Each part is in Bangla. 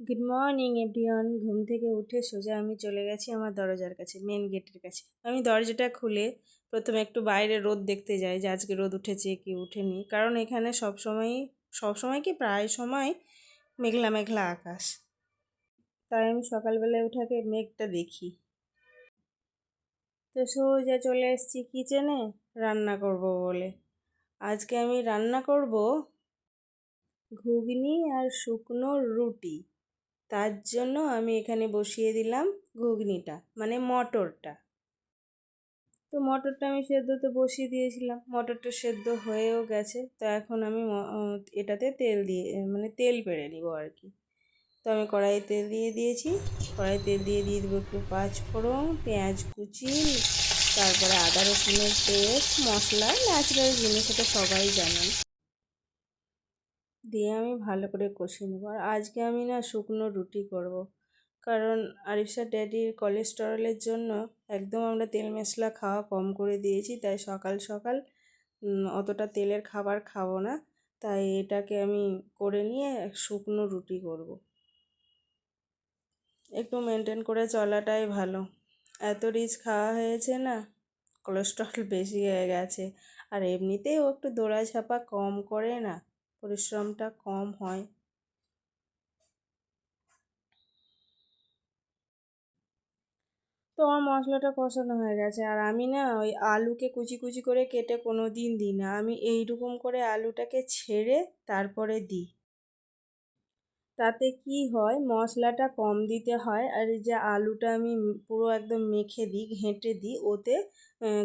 গুড মর্নিং এভরিওয়ান ঘুম থেকে উঠে সোজা আমি চলে গেছি আমার দরজার কাছে মেন গেটের কাছে। আমি দরজাটা খুলে প্রথমে একটু বাইরে রোদ দেখতে যাই, যে আজকে রোদ উঠেছে কি উঠেনি। কারণ এখানে সবসময়ই সবসময় কি প্রায় সময় মেঘলা মেঘলা আকাশ। তাই আমি সকালবেলায় উঠাকে মেঘটা দেখি। তো সোজা চলে এসেছি কিচেনে রান্না করব বলে। আজকে আমি রান্না করব ঘুগনি আর শুকনো রুটি। তার জন্য আমি এখানে বসিয়ে দিলাম ঘুগনিটা মানে মটরটা। তো মটরটা আমি সেদ্ধতে বসিয়ে দিয়েছিলাম। মটরটা সেদ্ধ হয়েও গেছে। তো এখন আমি এটাতে তেল দিয়ে মানে তেল পেড়ে নিব আর কি। তো আমি কড়াইয়ে তেল দিয়ে দিয়েছি। কড়াই তেল দিয়ে দিয়ে দেবো একটু পাঁচ ফোড়ন, পেঁয়াজ কুচি, তারপরে আদা রসুনের পেস্ট, মশলা, ন্যাচারাল জিনিস, এটা সবাই জানেন। দিয়ে আমি ভালো করে কষিয়ে নেব। আর আজকে আমি না শুকনো রুটি করব। কারণ আরিফসার ড্যাডির কোলেস্টেরলের জন্য একদম আমরা তেল মশলা খাওয়া কম করে দিয়েছি। তাই সকাল সকাল অতটা তেলের খাবার খাব না। তাই এটাকে আমি করে নিয়ে এক শুকনো রুটি করব। একটু মেনটেন করে চলাটাই ভালো। এত রিচ খাওয়া হয়েছে না কোলেস্ট্রল বেশি হয়ে গেছে। আর এমনিতেই ও একটু দৌড়া ছাপা কম করে না। পরিশ্রমটা কম হয়। তো আমার মশলাটা কষানো হয়ে গেছে। আর আমি না ওই আলুকে কুচি কুচি করে কেটে কোনো দিন দিই না। আমি এইরকম করে আলুটাকে ছেড়ে তারপরে দিই। তাতে কি হয়? মশলাটা কম দিতে হয়। আর যে আলুটা আমি পুরো একদম মেখে দিই, ঘেঁটে দিই, ওতে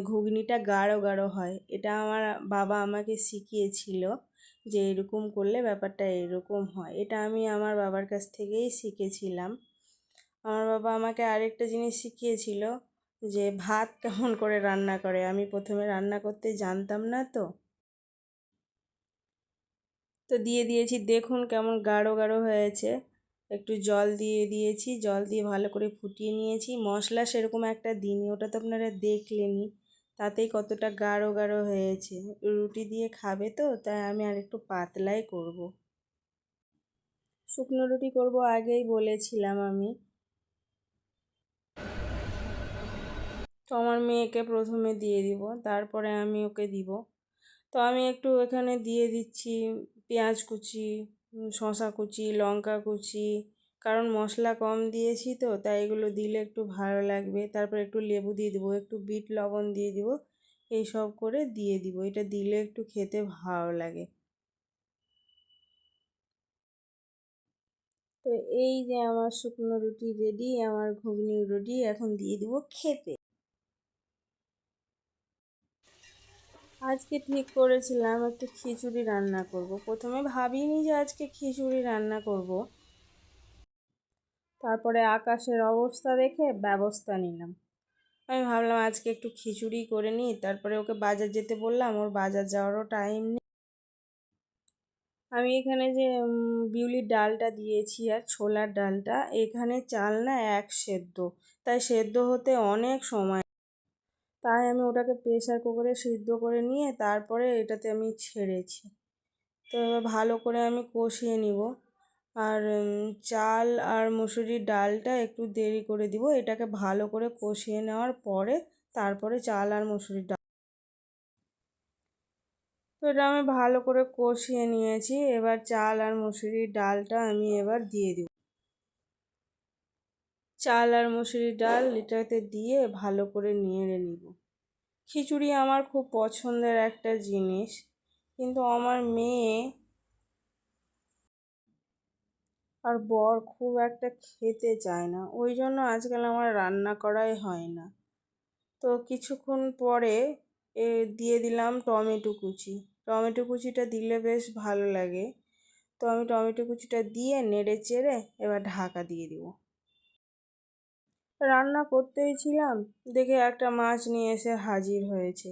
ঘুগনিটা গাঢ় গাঢ় হয়। এটা আমার বাবা আমাকে শিখিয়েছিল। যে এরকম করলে ব্যাপারটা এরকম হয়। এটা আমি আমার বাবার কাছ থেকেই শিখেছিলাম। আমার বাবা আমাকে আরেকটা জিনিস শিখিয়েছিল যে ভাত কেমন করে রান্না করে। আমি প্রথমে রান্না করতে জানতাম না তো। তো দিয়ে দিয়েছি, দেখুন কেমন গাঢ় গাঢ় হয়েছে। একটু জল দিয়ে দিয়েছি, জল দিয়ে ভালো করে ফুটিয়ে নিয়েছি। মশলা সেরকম একটা দিনই ওটা তো আপনারা দেখলেনই। তাতেই কতটা গাঢ় গাঢ় হয়েছে। রুটি দিয়ে খাবে তো, তাই আমি আর একটু পাতলাই করব। শুকনো রুটি করব আগেই বলেছিলাম আমি। তো আমার মেয়েকে প্রথমে দিয়ে দিব, তারপরে আমি ওকে দিব। তো আমি একটু এখানে দিয়ে দিচ্ছি পেঁয়াজ কুচি শশা কুচি, লঙ্কা কুচি কারণ মশলা কম দিয়েছি তো, তাই এগুলো দিলে একটু ভালো লাগবে তারপর একটু লেবু দিয়ে দেবো, একটু বিট লবণ দিয়ে দিব এই সব করে দিয়ে দিব এটা দিলে একটু খেতে ভালো লাগে তো এই যে আমার শুকনো রুটি রেডি আমার ঘুগনি রেডি এখন দিয়ে দিব খেতে আজকে ঠিক করেছিলাম একটু খিচুড়ি রান্না করব। প্রথমে ভাবিনি যে আজকে খিচুড়ি রান্না করব। তারপরে আকাশের অবস্থা দেখে ব্যবস্থা নিলাম। আমি ভাবলাম আজকে একটু খিচুড়ি করে নিই, তারপরে ওকে বাজার যেতে বললাম, ওর বাজার যাওয়ারও টাইম নেই। আমি এখানে যে বিউলির ডালটা দিয়েছি আর ছোলার ডালটা, এখানে চাল না এক সেদ্ধ, তাই সেদ্ধ হতে অনেক সময় তাই আমি ওটাকে প্রেশার কুকারে সিদ্ধ করে নিয়ে তারপরে এটাতে আমি ছেড়েছি। তো এবার ভালো করে আমি কষিয়ে নিব। আর চাল আর মুসুরির ডালটা একটু দেরি করে দিব। এটাকে ভালো করে কষিয়ে নেওয়ার পরে তারপরে চাল আর মুসুরির ডাল। তো এটা আমি ভালো করে কষিয়ে নিয়েছি। এবার চাল আর মুসুরির ডালটা আমি এবার দিয়ে দিব। চাল আর মুসুরির ডাল এটাতে দিয়ে ভালো করে নেড়ে নিব। খিচুড়ি আমার খুব পছন্দের একটা জিনিস। কিন্তু আমার মেয়ে আর বর খুব একটা খেতে চায় না। ওই জন্য আজকাল আমার রান্না করাই হয় না। তো কিছুক্ষণ পরে এ দিয়ে দিলাম টমেটো কুচি। টমেটো কুচিটা দিলে বেশ ভালো লাগে। তো আমি টমেটো কুচিটা দিয়ে নেড়ে চেড়ে এবার ঢাকা দিয়ে দিব। রান্না করতেই ছিলাম। দেখে একটা মাছ নিয়ে এসে হাজির হয়েছে।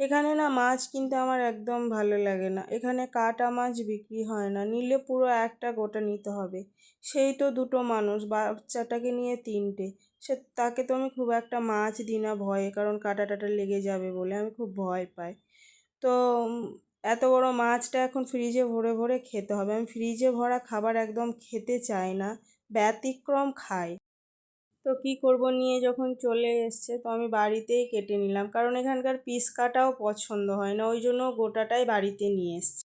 এখানে না মাছ কিনতে আমার একদম ভালো লাগে না। এখানে কাটা মাছ বিক্রি হয় না, নিলে পুরো একটা গোটা নিতে হবে। সেই তো দুটো মানুষ, বাচ্চাটাকে নিয়ে তিনটে। সে, তাকে তো আমি খুব একটা মাছ দিই না ভয়ে, কারণ কাটা টাটা লেগে যাবে বলে আমি খুব ভয় পাই। তো এত বড় মাছটা এখন ফ্রিজে ভরে ভরে খেতে হবে। আমি ফ্রিজে ভরা খাবার একদম খেতে চাই না, ব্যতিক্রম খায় তো কি করব নিয়ে যখন চলে এসছে, তো আমি বাড়িতেই কেটে নিলাম। কারণ এখানকার পিস কাটাও পছন্দ হয় না, ওই জন্য গোটাটাই বাড়িতে নিয়ে এসছি।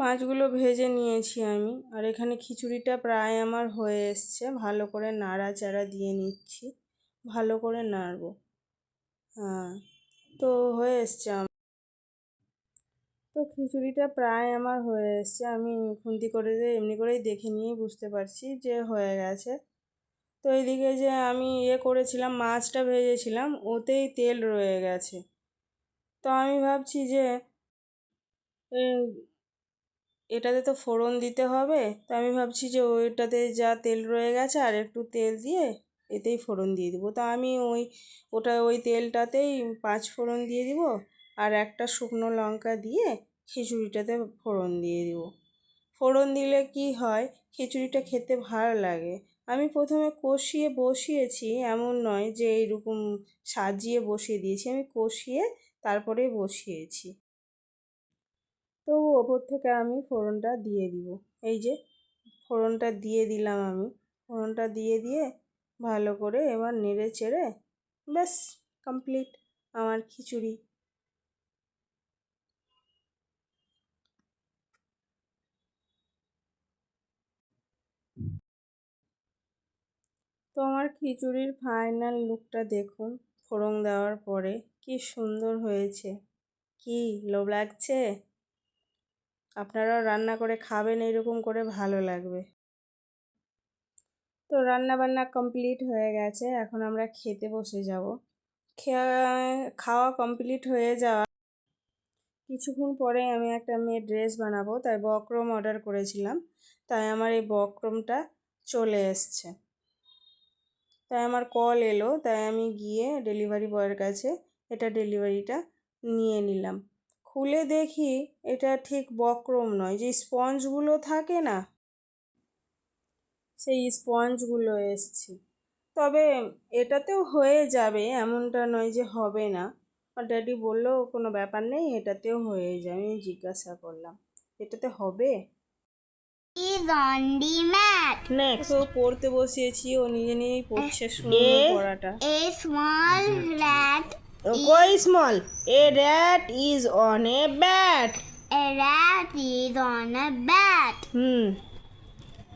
মাছগুলো ভেজে নিয়েছি আমি। আর এখানে খিচুড়িটা প্রায় আমার হয়ে এসছে। ভালো করে নাড়াচাড়া দিয়ে নিচ্ছি। ভালো করে নাড়বো। হ্যাঁ তো হয়ে এসছে তো খিচুড়িটা প্রায় আমার হয়ে এসছে। আমি খুন্তি করে দিয়ে এমনি করেই দেখে নিয়েই বুঝতে পারছি যে হয়ে গেছে। তো এইদিকে যে আমি ইয়ে করেছিলাম, মাছটা ভেজেছিলাম, ওতেই তেল রয়ে গেছে। তো আমি ভাবছি যে এটাতে তো ফোড়ন দিতে হবে। তো আমি ভাবছি যে ওইটাতে যা তেল রয়ে গেছে আর একটু তেল দিয়ে এতেই ফোড়ন দিয়ে দেবো। তো আমি ওই, ওটা ওই তেলটাতেই পাঁচ ফোড়ন দিয়ে দিব আর একটা শুকনো লঙ্কা দিয়ে খিচুড়িটাতে ফোড়ন দিয়ে দিব। ফোড়ন দিলে কি হয়? খিচুড়িটা খেতে ভালো লাগে। আমি প্রথমে কষিয়ে বসিয়েছি, এমন নয় যে এইরকম সাজিয়ে বসিয়ে দিয়েছি। আমি কষিয়ে তারপরে বসিয়েছি। তো ওপর থেকে আমি ফোড়নটা দিয়ে দিব। এই যে, ফোড়নটা দিয়ে দিলাম আমি। ফোড়নটা দিয়ে দিয়ে ভালো করে এবার নেড়ে চেড়ে ব্যাস কমপ্লিট আমার খিচুড়ি। তো আমার খিচুড়ির ফাইনাল লুকটা দেখুন, ফোড়ন দেওয়ার পরে। কি সুন্দর হয়েছে। কি লোভ লাগছে? আপনারাও রান্না করে খাবেন, এরকম করে ভালো লাগবে। তো রান্না বান্না কমপ্লিট হয়ে গেছে, এখন আমরা খেতে বসে যাব। খাওয়া কমপ্লিট হয়ে যাওয়া। কিছুক্ষণ পরে আমি একটা মেয়ে ড্রেস বানাবো, তাই বক্রম অর্ডার করেছিলাম। তাই আমার এই বক্রমটা চলে এসছে। তাই আমার কল এলো, তাই আমি গিয়ে ডেলিভারি বয়ের কাছে এটা ডেলিভারিটা নিয়ে নিলাম। খুলে দেখি এটা ঠিক বক্রম নয়, যে স্পঞ্জগুলো থাকে না, সেই স্পঞ্জগুলো এসছে। তবে এটাতেও হয়ে যাবে, এমনটা নয় যে হবে না। ড্যাডি বলল, কোনো ব্যাপার নেই, এটাতেও হয়ে যাবে। আমি জিজ্ঞাসা করলাম, এটাতে হবে? Is on the mat. Next ও পড়তে বসিয়েছি ও নিজে নিজেই পড়ছে সুন্দর পড়াটা A small rat. কই small a rat is on a bat A rat is on a bat. Hmm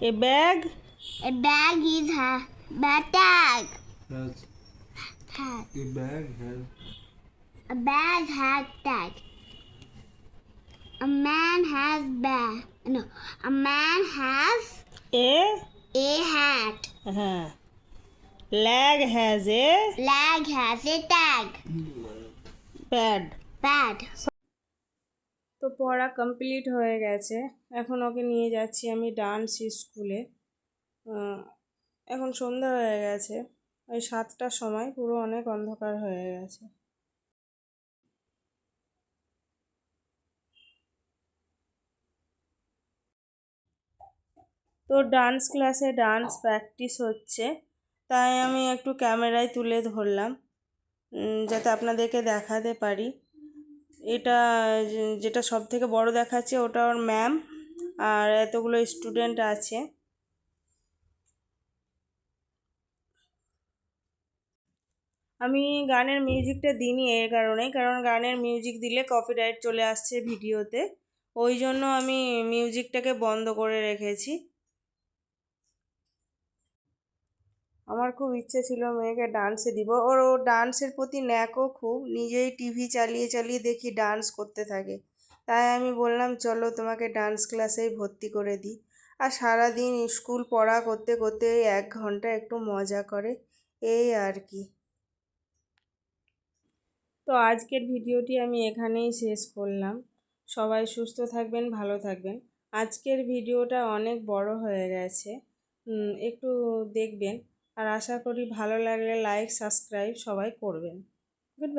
a bag A bag is a bag tag. Has Tag. a bag has A bag has tag. A man has bag. No, a man has a a hat. হ্যাঁ leg has a Leg has a tag. Pad Bad. তো পড়া কমপ্লিট হয়ে গেছে এখন ওকে নিয়ে যাচ্ছি আমি ডান্স স্কুলে এখন সন্ধ্যা হয়ে গেছে ওই সাতটার সময় পুরো অনেক অন্ধকার হয়ে গেছে তো ডান্স ক্লাসে ডান্স প্র্যাকটিস হচ্ছে। তাই আমি একটু ক্যামেরায় তুলে ধরলাম যাতে আপনাদেরকে দেখাতে পারি। এটা, যেটা সব থেকে বড় দেখাচ্ছে ওটা ওর ম্যাম আর এতগুলো স্টুডেন্ট আছে। আমি গানের মিউজিকটা দিইনি এর কারণে কারণ গানের মিউজিক দিলে কপিরাইট চলে আসছে ভিডিওতে ওই জন্য আমি মিউজিকটাকে বন্ধ করে রেখেছি। আমার খুব ইচ্ছে ছিল মেয়েকে ডান্সে দিব। ওর, ও ডান্সের প্রতি ন্যাকও খুব। নিজেই টিভি চালিয়ে চালিয়ে দেখি ডান্স করতে থাকে। তাই আমি বললাম, চলো তোমাকে ডান্স ক্লাসেই ভর্তি করে দিই। আর সারাদিন স্কুল পড়া করতে করতে এক ঘণ্টা একটু মজা করে। এই আর কি। তো আজকের ভিডিওটি আমি এখানেই শেষ করলাম। সবাই সুস্থ থাকবেন, ভালো থাকবেন। আজকের ভিডিওটা অনেক বড় হয়ে গেছে। একটু দেখবেন। আর আশা করি ভালো লাগলে লাইক সাবস্ক্রাইব সবাই করবেন। গুড